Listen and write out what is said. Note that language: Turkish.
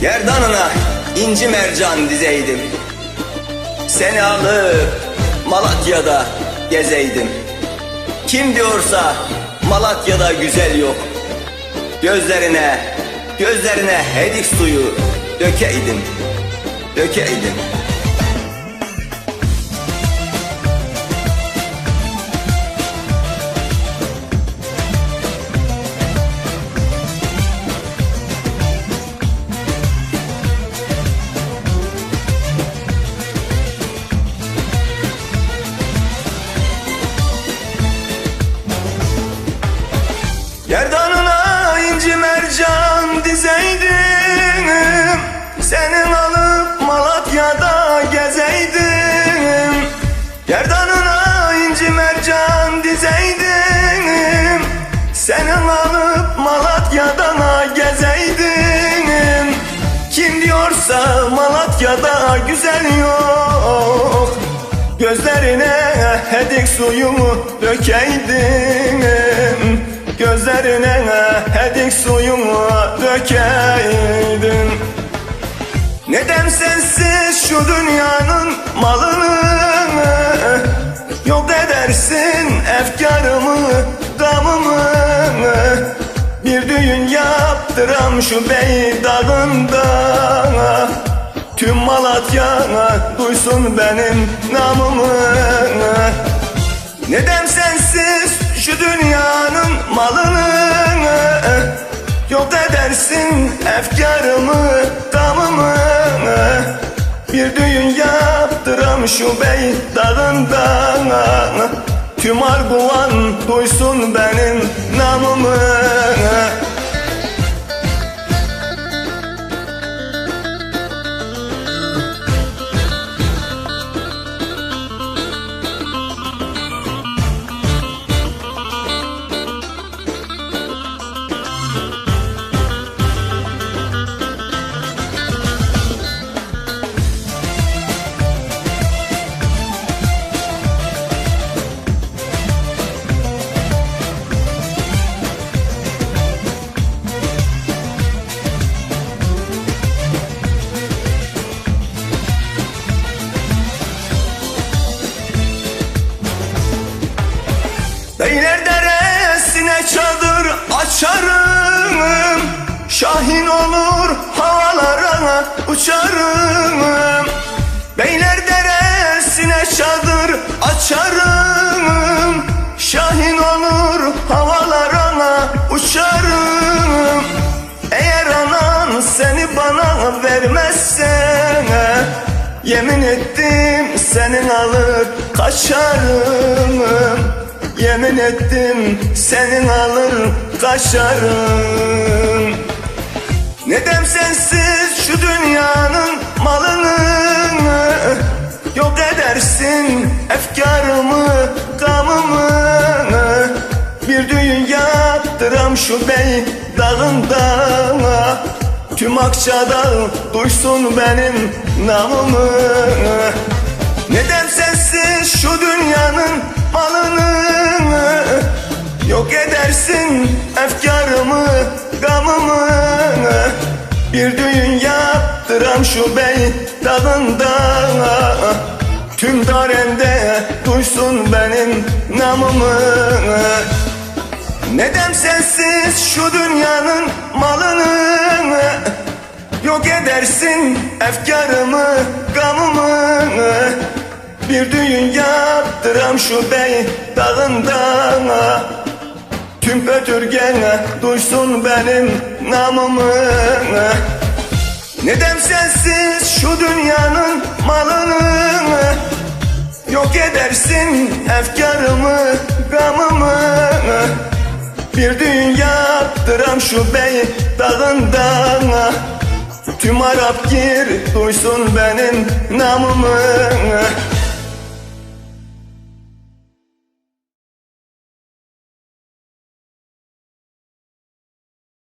Gerdanına inci mercan dizeydim. Seni alıp Malatya'da gezeydim. Kim diyorsa Malatya'da güzel yok. Gözlerine, gözlerine hedik suyu dökeydim. Dökeydim Gerdanına inci mercan dizeydim. Senin alıp Malatya'da gezeydim. Kim diyorsa Malatya'da güzel yok. Gözlerine hedik suyumu dökeydim. Gözlerine hedik suyumu dökeydim. Neden sensiz şu dünyanın malını Yok edersin efkarımı, damımı Bir düğün yaptıram şu bey dağında Tüm Malatya duysun benim namımı Neden sensiz şu dünyanın malını Yok edersin efkarımı, damımı Bir düğün yaptıram şu bey dağında Tüm Arguvan duysun benim namımı Beyler deresine çadır açarım. Şahin olur havalara uçarım. Beyler deresine çadır açarım. Şahin olur havalara uçarım. Eğer anan seni bana vermezse Yemin ettim senin alır kaçarım Yemin ettim senin alır kaçarım Neden sensiz şu dünyanın malını Yok edersin efkarımı, gamımı Bir düğün yaptıram şu bey dağında Tüm Akçadağ duysun benim namımı. Neden sensiz şu dünyanın malını Yok edersin efkarımı, gamımı. Bir düğün yaptıram şu bey dağında Tüm darende duysun benim namımı. Neden sensiz şu dünyanın malını? Yok edersin efkarımı, gamımı Bir düğün yaptıram şu bey dağında Tüm pötürgene duysun benim namımı. Neden sensiz şu dünyanın malını? Yok edersin efkarımı, gamımı. Bir düğün yaptıram şu bey dağında Tüm Arap gir duysun benim namımı